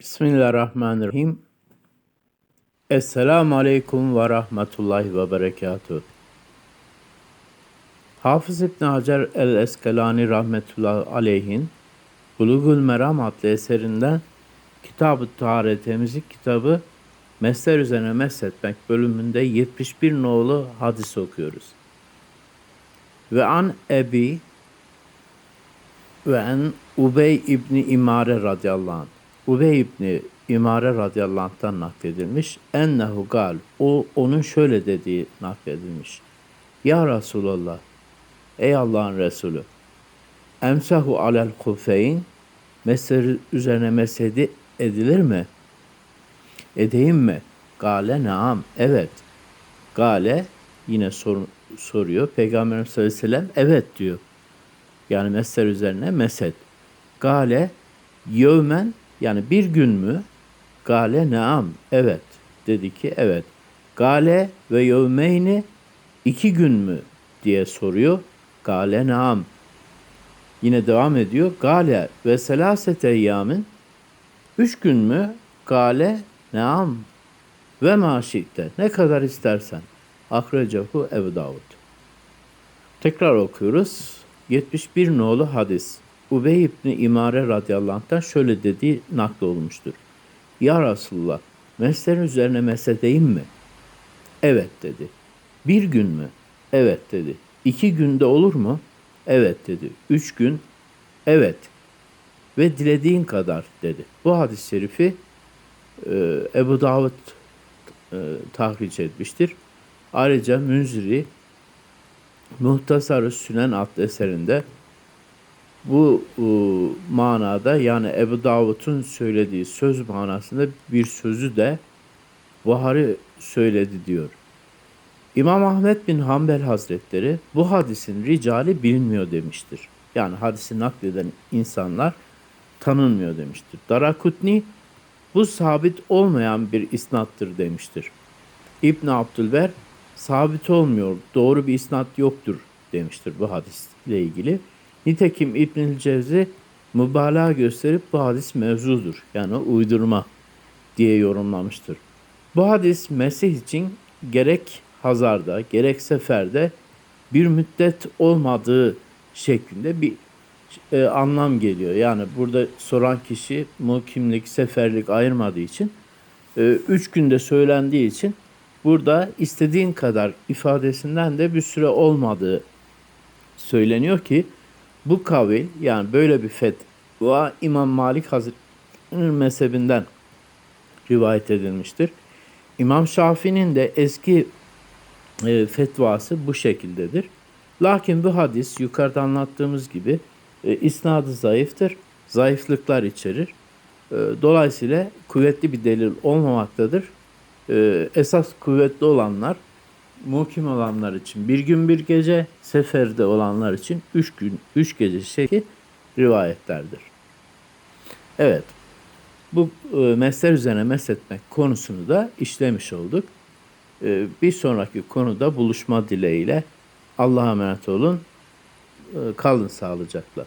Bismillahirrahmanirrahim. Esselamu Aleyküm ve Rahmetullahi ve Berekatuhu. Hafız İbn Hacer el-Eskelani rahmetullahi aleyhin Bulugul Meram adlı eserinden Kitab-ı Taharet Temizlik kitabı Mesler üzerine mesletmek bölümünde 71 nolu hadis okuyoruz. Ve an Ebi ve en Ubey İbni İmare radıyallahu anh. Ubey İbni İmare radıyallahu anh'tan nakledilmiş. Ennehu gal. O onun şöyle dediği nakledilmiş. Ya Resulallah. Ey Allah'ın Resulü. Emsahu alel kufeyn. Mesleri üzerine mesedi edilir mi? Edeyim mi? Gale naam. Evet. Gale yine sor, soruyor. Peygamberimiz sallallahu aleyhi ve sellem evet diyor. Yani mesler üzerine meset. Gale yevmen yani bir gün mü? Gale naam. Evet. Dedi ki evet. Gale ve yevmeyni iki gün mü? diye soruyor. Gale naam. Yine devam ediyor. Gale ve selasete eyyamin üç gün mü? Gale naam. Ve maşikte ne kadar istersen. Akrecehu Ebu Davud. Tekrar okuyoruz. 71 nolu hadis. Ubey İbni İmare radıyallahu şöyle dediği olmuştur. Ya Resulullah, meslerin üzerine mesedeyim mi? Evet dedi. Bir gün mü? Evet dedi. İki günde olur mu? Evet dedi. Üç gün? Evet. Ve dilediğin kadar dedi. Bu hadis-i şerifi e, Ebu Davud e, tahriş etmiştir. Ayrıca Münziri Muhtasar-ı Sünen adlı eserinde bu e, manada yani Ebu Davud'un söylediği söz manasında bir sözü de Buhari söyledi diyor. İmam Ahmet bin Hanbel Hazretleri bu hadisin ricali bilinmiyor demiştir. Yani hadisi nakleden insanlar tanınmıyor demiştir. Darakutni bu sabit olmayan bir isnattır demiştir. İbn Abdülber sabit olmuyor, doğru bir isnat yoktur demiştir bu hadisle ilgili. Nitekim İbnül Cevzi mübalağa gösterip bu hadis mevzudur. Yani uydurma diye yorumlamıştır. Bu hadis Mesih için gerek hazarda gerek seferde bir müddet olmadığı şeklinde bir e, anlam geliyor. Yani burada soran kişi mukimlik, seferlik ayırmadığı için e, üç günde söylendiği için burada istediğin kadar ifadesinden de bir süre olmadığı söyleniyor ki bu kavil yani böyle bir fetva İmam Malik Hazretleri'nin mezhebinden rivayet edilmiştir. İmam Şafii'nin de eski e, fetvası bu şekildedir. Lakin bu hadis yukarıda anlattığımız gibi e, isnadı zayıftır. Zayıflıklar içerir. E, dolayısıyla kuvvetli bir delil olmamaktadır. E, esas kuvvetli olanlar mukim olanlar için bir gün bir gece, seferde olanlar için üç gün, üç gece şekli rivayetlerdir. Evet, bu e, mesler üzerine mesletmek konusunu da işlemiş olduk. E, bir sonraki konuda buluşma dileğiyle Allah'a emanet olun. E, kalın sağlıcakla.